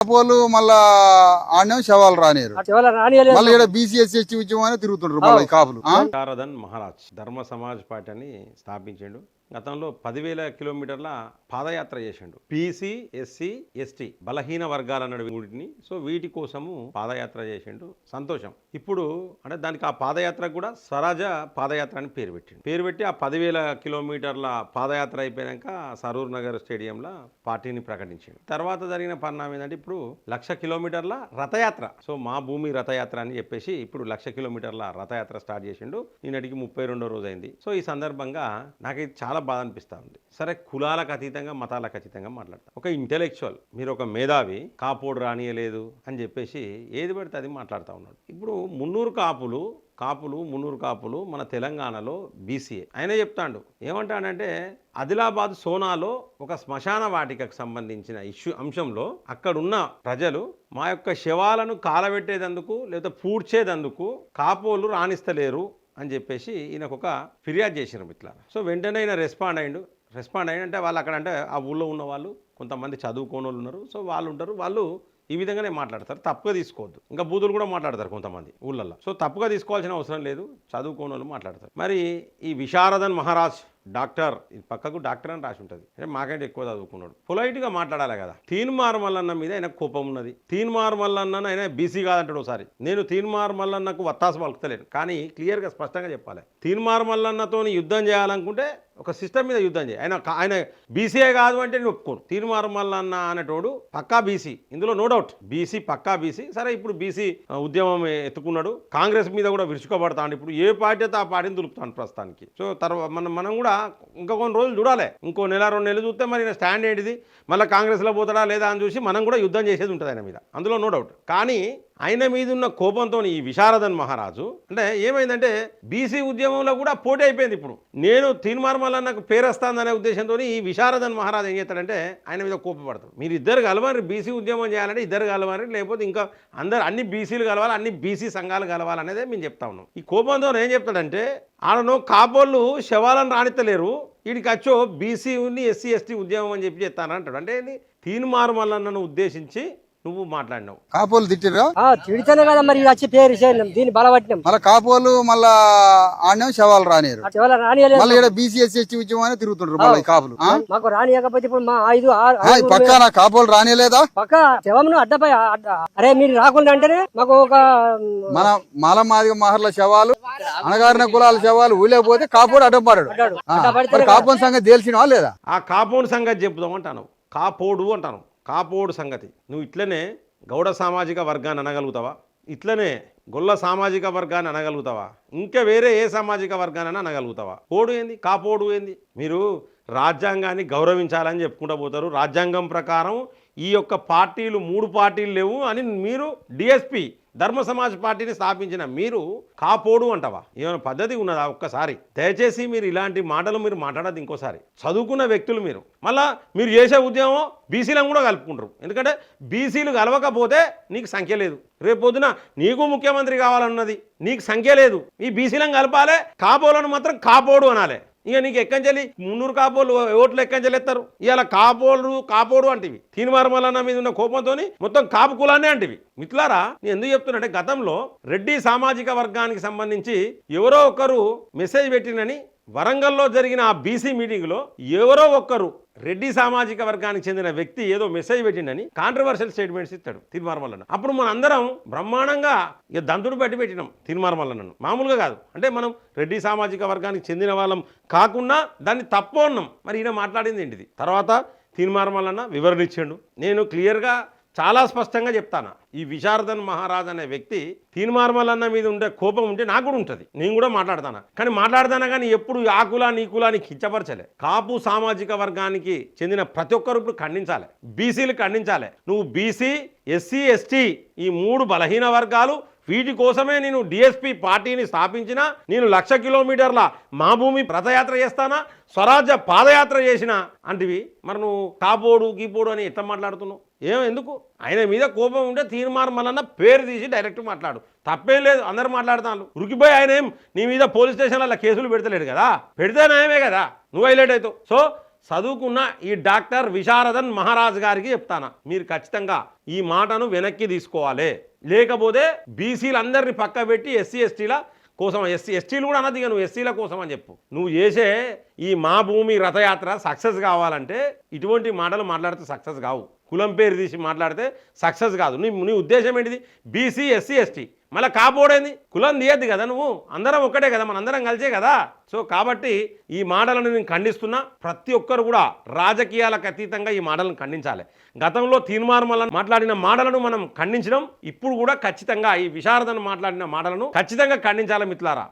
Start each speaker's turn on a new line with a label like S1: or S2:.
S1: Pole మళ్ళా ఆడనేమో శవాలు
S2: రానియలేదు
S1: మళ్ళీ ఇక్కడ బీసీఎస్ ఎస్టీ ఉద్యమం తిరుగుతుంటారు మళ్ళీ కాపులు?
S3: శారదన్ మహారాజ్ ధర్మ సమాజ్ పార్టీ అని స్థాపించిండు. గతంలో పదివేల కిలోమీటర్ల పాదయాత్ర చేసిండు. పీసీ ఎస్సీ ఎస్టీ బలహీన వర్గాలు అన్నాడు వీటిని. సో వీటి కోసము పాదయాత్ర చేసిండు సంతోషం. ఇప్పుడు అంటే దానికి ఆ పాదయాత్రకు కూడా స్వరాజ పాదయాత్ర అని పేరు పెట్టిండు. పేరు పెట్టి ఆ పదివేల కిలోమీటర్ల పాదయాత్ర అయిపోయాక సరూర్ నగర్ స్టేడియంలో పార్టీని ప్రకటించిండు. తర్వాత జరిగిన పరిణామం ఏంటంటే ఇప్పుడు లక్ష కిలోమీటర్ల రథయాత్ర. సో మా భూమి రథయాత్ర అని చెప్పేసి ఇప్పుడు లక్ష కిలోమీటర్ల రథయాత్ర స్టార్ట్ చేసిండు. నేనటికి ముప్పై రెండో రోజు అయింది. సో ఈ సందర్భంగా నాకు ఇది చాలా బాధ అనిపిస్తా ఉంది. సరే కులాలకు అతీతంగా మతాలకు అతీతంగా మాట్లాడతాం. ఒక ఇంటెలెక్చువల్ మీరు ఒక మేధావి కాపోడు రానియలేదు అని చెప్పేసి ఏది పడితే అది మాట్లాడుతూ ఉన్నాడు. ఇప్పుడు మున్నూరు కాపులు కాపులు మున్నూరు కాపులు మన తెలంగాణలో బీసీఏ ఆయన చెప్తాడు. ఏమంటాడంటే ఆదిలాబాద్ సోనాలో ఒక శ్మశాన వాటికకు సంబంధించిన ఇష్యూ అంశంలో అక్కడున్న ప్రజలు మా యొక్క శవాలను కాలబెట్టేదందుకు లేదా పూడ్చేదందుకు కాపోలు రాణిస్తలేరు అని చెప్పేసి ఈయనకు ఒక ఫిర్యాదు చేసినాం ఇట్లా. సో వెంటనే ఈయన రెస్పాండ్ అయ్యిండు రెస్పాండ్ అయ్యిందంటే వాళ్ళు అక్కడ అంటే ఆ ఊళ్ళో ఉన్న వాళ్ళు కొంతమంది చదువుకోని వాళ్ళు ఉన్నారు. సో వాళ్ళు ఉంటారు. వాళ్ళు ఈ విధంగానే మాట్లాడతారు. తప్పుగా తీసుకోవద్దు. ఇంకా బూతులు కూడా మాట్లాడతారు కొంతమంది ఊళ్ళల్లో. సో తప్పుగా తీసుకోవాల్సిన అవసరం లేదు. చదువుకోని వాళ్ళు మాట్లాడతారు. మరి ఈ విశారదన్ మహారాజ్ డాక్టర్ ఇది పక్కకు డాక్టర్ అని రాసి ఉంటుంది. అంటే మాకంటే ఎక్కువ చదువుకున్నాడు. పొలైట్గా మాట్లాడాలి కదా. తీన్ మల్లన్న మీద ఆయన కోపం ఉన్నది. తీన్ మార్మల్లన్న ఆయన బీసీ కాదంటాడు ఒకసారి. నేను తీన్ మార్మల్లన్నకు వత్తాసు పలుకుతలేను. కానీ క్లియర్గా స్పష్టంగా చెప్పాలి. తీన్ మల్లన్నతో యుద్ధం చేయాలనుకుంటే ఒక సిస్టమ్ మీద యుద్ధం చేయి. ఆయన ఆయన బీసీఏ కాదు అంటే నేను ఒప్పుకోను. తీర్మార్ మల్లన్న అనేటోడు పక్కా బీసీ. ఇందులో నో డౌట్ బీసీ పక్కా బీసీ. సరే ఇప్పుడు బీసీ ఉద్యమం ఎత్తుకున్నాడు. కాంగ్రెస్ మీద కూడా విరుచుకోబడతాడు. ఇప్పుడు ఏ పార్టీ అయితే ఆ పార్టీని దులుపుతాను ప్రస్తుతానికి. సో తర్వాత మనం మనం కూడా ఇంకా కొన్ని రోజులు చూడాలి. ఇంకో నెల రెండు నెలలు చూస్తే మరి స్టాండ్ ఏంటిది? మళ్ళీ కాంగ్రెస్లో పోతాడా లేదా అని చూసి మనం కూడా యుద్ధం చేసేది ఉంటుంది ఆయన మీద. అందులో నో డౌట్ కానీ ఆయన మీద ఉన్న కోపంతో ఈ విశారదన్ మహారాజు అంటే ఏమైందంటే బీసీ ఉద్యమంలో కూడా పోటీ అయిపోయింది ఇప్పుడు. నేను తీర్మార్మల్ నాకు పేరొస్తాననే ఉద్దేశంతో ఈ విశారదన్ మహారాజు ఏం చేస్తాడంటే ఆయన మీద కోపపడతాడు. మీరు ఇద్దరు కలవాలి బీసీ ఉద్యమం చేయాలంటే ఇద్దరు కలవాలి లేకపోతే ఇంకా అందరు అన్ని బీసీలు కలవాలి అన్ని బీసీ సంఘాలు కలవాలనేదే మేము చెప్తా ఉన్నాం. ఈ కోపంతో ఏం చెప్తాడంటే ఆడను కాపోళ్ళు శవాలను రాణిత్తలేరు వీడికి వచ్చో ఉంది ఎస్సీ ఎస్టీ ఉద్యమం అని చెప్పి చెప్తానంటాడు. అంటే ఏంది? ఉద్దేశించి నువ్వు మాట్లాడినావు.
S1: కాపోలు తిట్టిరా
S2: తిడితేనే కదా మరి వచ్చి పేరు చేయలేం దీన్ని బలపట్టినాం.
S1: మళ్ళీ కాపోలు మళ్ళా ఆడనేమో శవాలు
S2: రానియలేదు.
S1: మళ్ళీ ఇక్కడ బీసీఎస్ ఎస్టీ ఉద్యమం అని తిరుగుతుంటారు మళ్ళీ కాపులు?
S2: మాకు రానియకపోతే ఇప్పుడు మా ఐదు
S1: పక్క నా కాపోలు రానియలేదా?
S2: పక్క శవమును అడ్డపై అడ్డ- అరే మీరు రాకుండా అంటేనే మాకు ఒక
S1: మన మాల మాదిగ మహర్ల శవాలు అణగారిన కులాల శవాలు ఊలేకపోతే కాపోడు అడ్డం పడాడు కాపోని సంగతి తెలిసినవా లేదా?
S3: ఆ కాపోడు సంగతి చెప్పుదాం అంటాను. కాపోడు అంటాను. కాపోడు సంగతి. నువ్వు ఇట్లనే గౌడ సామాజిక వర్గాన్ని అనగలుగుతావా? ఇట్లనే గొల్ల సామాజిక వర్గాన్ని అనగలుగుతావా? ఇంకా వేరే ఏ సామాజిక వర్గాన్ని అనగలుగుతావా? పోడు ఏంది? కాపోడు ఏంది? మీరు రాజ్యాంగాన్ని గౌరవించాలని చెప్పుకుంటూ పోతారు. రాజ్యాంగం ప్రకారం ఈ యొక్క పార్టీలు మూడు పార్టీలు లేవు అని మీరు డిఎస్పి ధర్మ సమాజ్ పార్టీని స్థాపించిన మీరు కాపోడు అంటవా? ఏమైనా పద్ధతి ఉన్నదా ఒక్కసారి? దయచేసి మీరు ఇలాంటి మాటలు మీరు మాట్లాడదు ఇంకోసారి. చదువుకున్న వ్యక్తులు మీరు. మళ్ళా మీరు చేసే ఉద్యమం బీసీలను కూడా కలుపుకుంటారు. ఎందుకంటే బీసీలు కలవకపోతే నీకు సంఖ్య లేదు. రేపు పొద్దున నీకు ముఖ్యమంత్రి కావాలన్నది. నీకు సంఖ్య లేదు. ఈ బీసీలను కలపాలి కాపోలను మాత్రం కాపోడు అనాలి. ఇక నీకు ఎక్కంచెలి మున్నూరు కాపోలు ఓట్లు ఎక్కంచెలిస్తారు ఇవాళ కాపోలు కాపోడు అంటివి. తీనివారమలన్న మీద ఉన్న కోపంతో మొత్తం కాపు కులానే అంటివి. మిత్రులారా నేను ఎందుకు చెప్తున్నట్టే గతంలో రెడ్డి సామాజిక వర్గానికి సంబంధించి ఎవరో ఒకరు మెసేజ్ పెట్టినని వరంగల్లో జరిగిన ఆ బీసీ మీటింగ్లో ఎవరో ఒక్కరు రెడ్డి సామాజిక వర్గానికి చెందిన వ్యక్తి ఏదో మెసేజ్ పెట్టిండని కాంట్రవర్షియల్ స్టేట్మెంట్స్ ఇస్తాడు తిరుమారమల్లన్న అప్పుడు మన అందరం బ్రహ్మాండంగా ఇక దంతుడు బట్టి పెట్టినాం తిరుమారమల్లన్నను మామూలుగా కాదు. అంటే మనం రెడ్డి సామాజిక వర్గానికి చెందిన వాళ్ళం కాకుండా దాన్ని తప్పు ఉన్నాం మరి ఈయన మాట్లాడింది ఏంటిది? తర్వాత తిరుమారమల్లన్న వివరణ ఇచ్చాడు. నేను క్లియర్గా చాలా స్పష్టంగా చెప్తాను. ఈ విశారదన్ మహారాజ్ అనే వ్యక్తి తీన్మార్మలన్న మీద ఉండే కోపం ఉంటే నాకు కూడా ఉంటుంది. నేను కూడా మాట్లాడతాను. కానీ మాట్లాడతానా కానీ ఎప్పుడు ఆ కులా నీ కులాని కించపరచలే. కాపు సామాజిక వర్గానికి చెందిన ప్రతి ఒక్కరు ఇప్పుడు ఖండించాలి. బీసీలు ఖండించాలి. నువ్వు బీసీ ఎస్సీ ఎస్టీ ఈ మూడు బలహీన వర్గాలు వీటి కోసమే నేను డిఎస్పీ పార్టీని స్థాపించిన నేను లక్ష కిలోమీటర్ల మా భూమి రథయాత్ర చేస్తానా స్వరాజ్య పాదయాత్ర చేసిన అంటివి. మరి నువ్వు కాపోడు గీపోడు అని ఎట్లా మాట్లాడుతున్నావు? ఏం ఎందుకు? ఆయన మీద కోపం ఉంటే తీర్మానం మళ్ళన్న పేరు తీసి డైరెక్ట్ మాట్లాడు. తప్పేం లేదు అందరు మాట్లాడుతాను ఉరికిపోయి ఆయన ఏం? నీ మీద పోలీస్ స్టేషన్ల కేసులు పెడతలేడు కదా? పెడితే నయమే కదా? నువ్వు హైలైట్ అవుతావు. సో చదువుకున్న ఈ డాక్టర్ విశారదన్ మహారాజ్ గారికి చెప్తానా మీరు ఖచ్చితంగా ఈ మాటను వెనక్కి తీసుకోవాలి. లేకపోతే బీసీలందరినీ పక్క పెట్టి ఎస్సీ ఎస్టీల కోసం ఎస్సీ ఎస్టీలు కూడా అన్నది నువ్వు ఎస్సీల కోసం అని చెప్పు. నువ్వు చేసే ఈ మా భూమి రథయాత్ర సక్సెస్ కావాలంటే ఇటువంటి మాటలు మాట్లాడితే సక్సెస్ కావు. కులం పేరు తీసి మాట్లాడితే సక్సెస్ కాదు. నీ నీ ఉద్దేశం ఏంటిది? బీసీ ఎస్సీ ఎస్టీ మళ్ళీ కాపోడేంది కులం తీయద్దు కదా నువ్వు. అందరం ఒక్కటే కదా మన అందరం కలిసే కదా. సో కాబట్టి ఈ మాటలను నేను ఖండిస్తున్నా. ప్రతి ఒక్కరు కూడా రాజకీయాలకు అతీతంగా ఈ మాటలను ఖండించాలి. గతంలో తీర్మానమల మాట్లాడిన మాటలను మనం ఖండించడం ఇప్పుడు కూడా ఖచ్చితంగా ఈ విశారదను మాట్లాడిన మాటలను ఖచ్చితంగా ఖండించాలి మిత్రులారా.